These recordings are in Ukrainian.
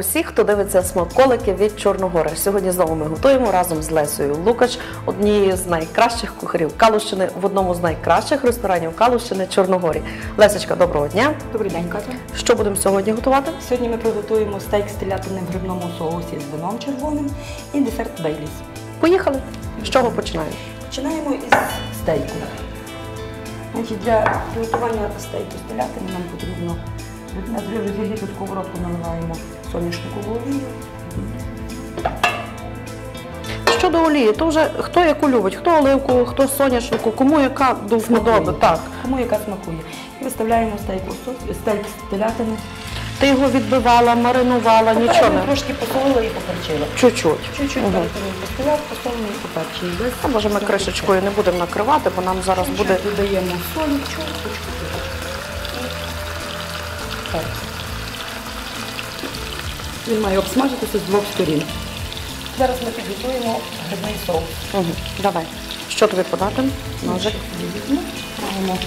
усіх, хто дивиться смаколики від Чорногори. Сьогодні знову ми готуємо разом з Лесею Лукач, однією з найкращих кухарів Калущини в одному з найкращих ресторанів Калущини Чорногорі. Лесечка, доброго дня. Добрий день, Катя. Що будемо сьогодні готувати? Сьогодні ми приготуємо стейк з телятини в грибному соусі з вином червоним і десерт Бейліс. Поїхали. З чого починаємо? Починаємо із стейку. Для приготування стейку з телятини нам потрібно розігріту сковородку наливаємо соняшникову олію. Щодо олії, то вже хто яку любить, хто оливку, хто соняшнику, кому яка до вподоби. Так. Кому яка смакує. І виставляємо стейк у сос- стейк з телятини. Ти його відбивала, маринувала, нічого не. трошки посолила і поперчила. Чуть-чуть. Чуть-чуть Мгм. як і поперчений. Без А може ми кришечкою не будемо накривати, бо нам зараз буде. Додаємо солі, чорночку. Він має обсмажитися з двох сторін. Зараз ми підготуємо грибний соус. Угу. Давай. Що тобі подати? Ножик. Маємо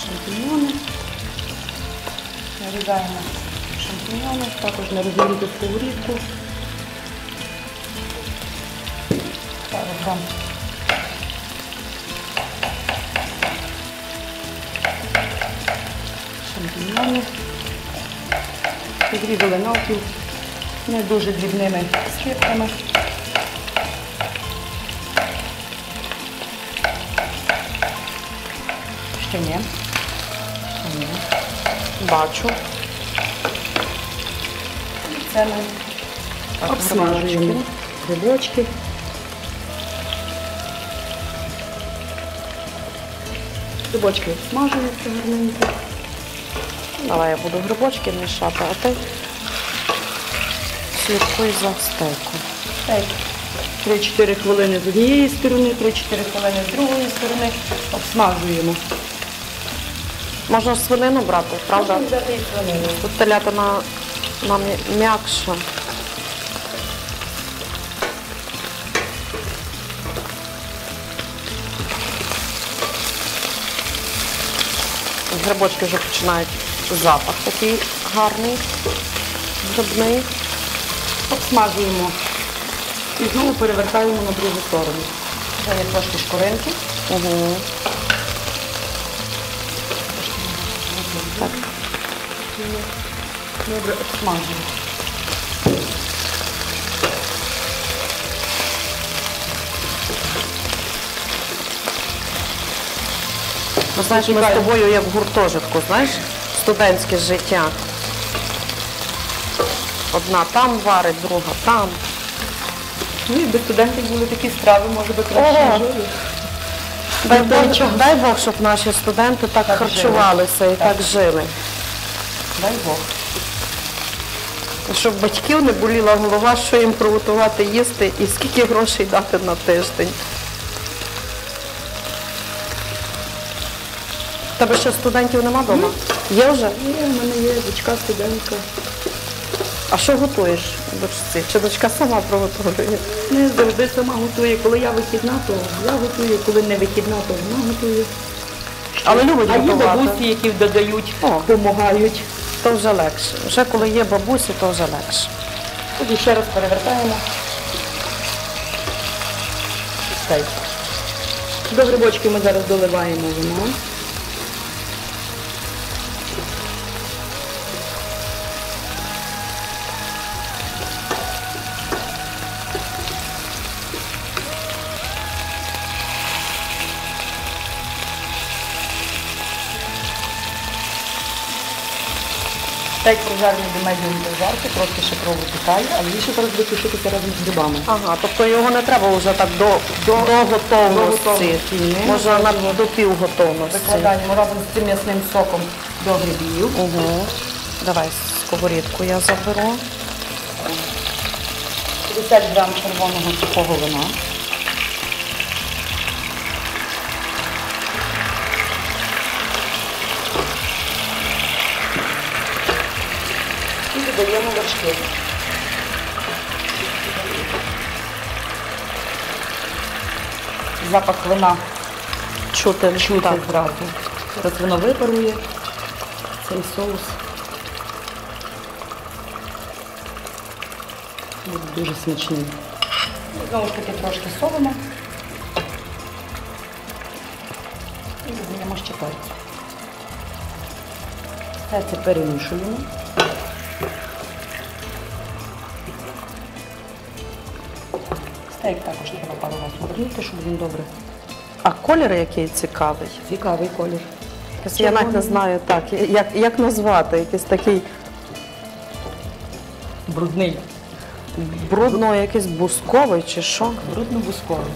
шампіньйони. Нарізаємо шампіньйони, також на розігріту сковорідку. Зараз вам шампіньйони. Підрізали навпіл не дуже дрібними скибками. Ще ні. Ні. Бачу. Це ми обсмажуємо грибочки. грибочки. Грибочки обсмажуються гарненько. Давай я буду грибочки мішати, а ти слідкуй за стейком. Так. 3-4 хвилини з однієї сторони, 3-4 хвилини з другої сторони обсмажуємо. Можна свинину брати, правда? Можна взяти і свинину. Тут телятина нам м'якша. Грибочки вже починають запах такий гарний, грибний. Обсмажуємо і знову перевертаємо на другу сторону. Вже є трошки шкуринки. Угу. Так. Добре обсмажуємо. Ну, знаєш, ми з тобою як в гуртожитку, знаєш, студентське життя. Одна там варить, друга там. Ну, якби студентів були такі страви, може би краще Ого. жили. Дай Бог, дай Бог, щоб наші студенти так, Так харчувалися і так. Так. жили. Дай Бог. І Щоб батьків не боліла голова, що їм приготувати їсти і скільки грошей дати на тиждень. Тебе ще студентів нема вдома? Є вже? Є, в мене є дочка студентка. А що готуєш дочці? Чи дочка сама приготує? Не завжди сама готує. Коли я вихідна, то я готую, коли не вихідна, то вона готує. Але любить а є готувати. бабусі, які додають, допомагають. То вже легше. Вже коли є бабусі, то вже легше. Тоді ще раз перевертаємо. До грибочки ми зараз доливаємо вино. Стейк прожарений до медіум жарки, трошки ще провипікає, але більше зараз буде тушитися разом з грибами. Ага, тобто його не треба вже так до, до, готовності. готовності. Може на до півготовності. Викладаємо разом з цим м'ясним соком до грибів. Угу. Давай сковорідку я заберу. 50 грам червоного сухого вина. Додаємо вершки. Запах вина Чути, чути зразу. Зараз воно випарує цей соус. Буде дуже смачний. Знову ж таки трошки солимо. І додаємо ще перцю. Все це перемішуємо. Стейк також треба пару разів обернути, щоб він добре. А колір який цікавий. Цікавий колір. Якось Я навіть не знаю так, як, як назвати, якийсь такий Брудний. брудно, якийсь бусковий чи що. Брудно-бусковий.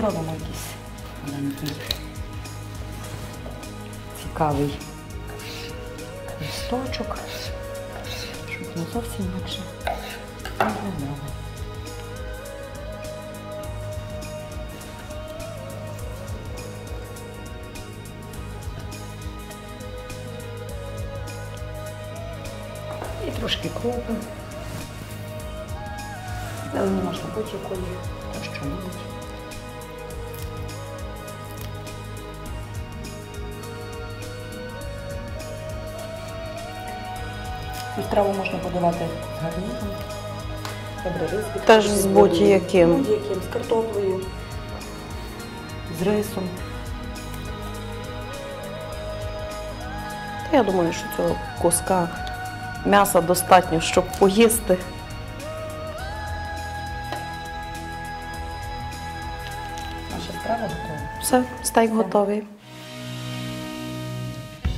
Зробимо якийсь маленький цікавий листочок, щоб не зовсім інакше виглядало. І трошки кропу. Зелені можна будь-якої, то що-небудь. Цю страву можна подавати з гарніром. Добре, рис Теж з будь-яким. З будь-яким, з картоплею, з рисом. Я думаю, що цього куска м'яса достатньо, щоб поїсти. Наша страва готова. Все, стейк готовий.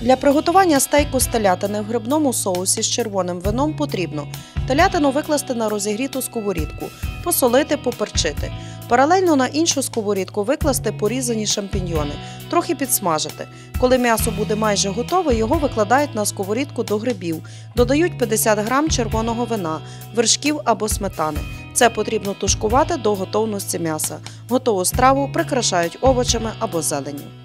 Для приготування стейку з телятини в грибному соусі з червоним вином потрібно телятину викласти на розігріту сковорідку, посолити, поперчити. Паралельно на іншу сковорідку викласти порізані шампіньйони, трохи підсмажити. Коли м'ясо буде майже готове, його викладають на сковорідку до грибів, додають 50 грам червоного вина, вершків або сметани. Це потрібно тушкувати до готовності м'яса. Готову страву прикрашають овочами або зеленню.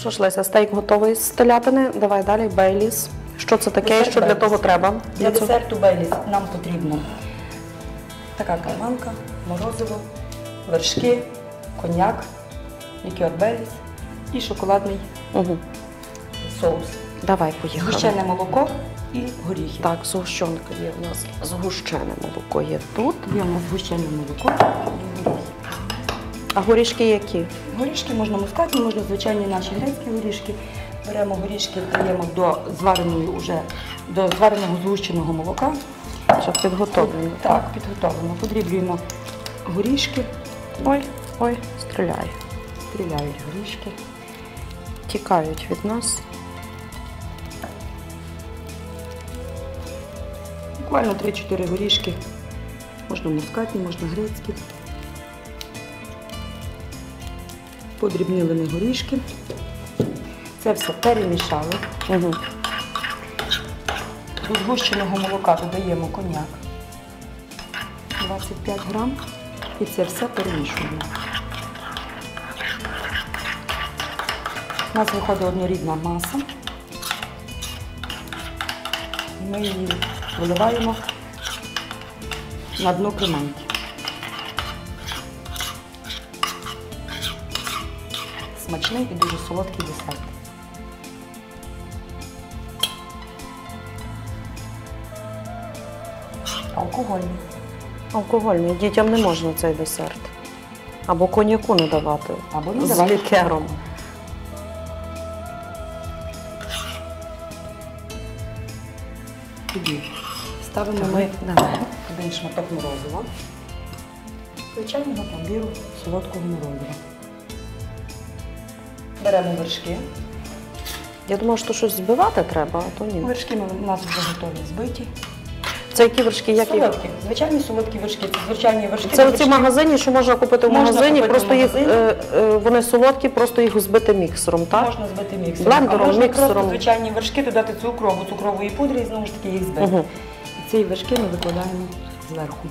Що ж, Леся, стейк готовий з телятини. Давай далі, бейліс. Що це таке Десерт що для Бейліс. того треба? Для цього? десерту Беліс нам потрібно така кайманка, морозиво, вершки, коньяк, лікер Беліс і шоколадний Угу. соус. Давай, поїхали. Згущене молоко і горіхи. Так, згущенка є в нас. Згущене молоко є тут. Даємо згущене молоко і горіхи. А горішки які? Горішки можна мускатні, можна звичайні наші грецькі горішки. Беремо горішки, даємо до звареної уже до звареного згущеного молока. Щоб підготовлені. Так, підготовлено. Подріблюємо горішки, Ой, ой, стріляє. стріляють горішки. Тікають від нас. Буквально 3-4 горішки. Можна мускатні, можна грецькі. Подрібнили ми горішки. Це все перемішали. Угу. До згущеного молока додаємо коньяк 25 грам і це все перемішуємо. У нас виходить однорідна маса. Ми її виливаємо на дно креманки. Смачний і дуже солодкий десерт. Алкогольний. Алкогольний. Дітям не можна цей десерт. Або коньяку не давати. Або не з лікером. Тоді ставимо ми Давай. один шматок морозива. Звичайного пломбіру солодкого морозива. Беремо вершки. Я думала, що щось збивати треба, а то ні. Вершки ми- у нас вже готові збиті. Це які вершки? Які? Солодкі, звичайні солодкі вершки. Це звичайні вершки. Це оці в магазині, що можна купити в Можна магазині, купити в просто їх магазині. е, е, вони солодкі, просто їх збити міксером, так? Можна збити міксером. Блендером, а можна міксером. просто звичайні вершки додати цукру або цукрової пудри і знову ж таки їх збити. Мгм. І ці вершки ми викладаємо зверху.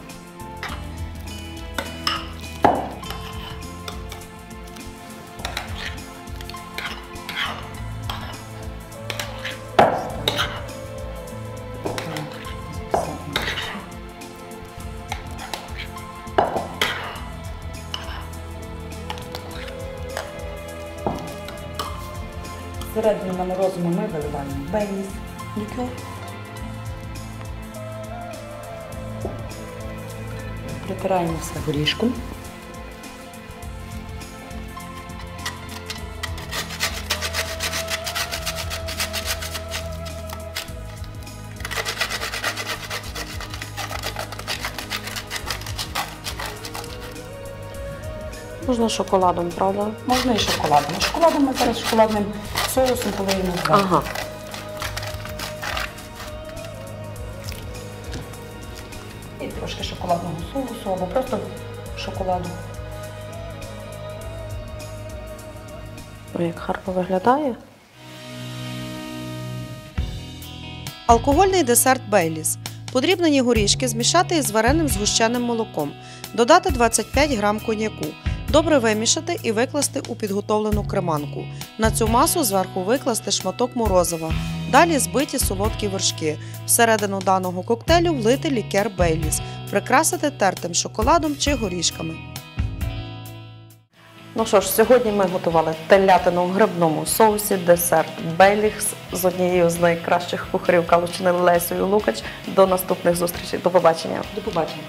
На морозимо ми виливаємо бейніс, лікер. Притираємо все горішком. Можна шоколадом, правда? Можна і шоколадом. Шоколадом ми зараз шоколадним соусом полиємо зверху. Ага. І трошки шоколадного соусу або просто шоколаду. Ой, як гарно виглядає. Алкогольний десерт Бейліс. Подрібнені горішки змішати із вареним згущеним молоком, додати 25 грам коньяку, добре вимішати і викласти у підготовлену креманку. На цю масу зверху викласти шматок морозива. Далі збиті солодкі вершки. Всередину даного коктейлю влити лікер Бейліс, прикрасити тертим шоколадом чи горішками. Ну що ж, сьогодні ми готували телятину в грибному соусі, десерт Бейліхс з однією з найкращих кухарів Калущини Лесею Лукач. До наступних зустрічей. До побачення. До побачення.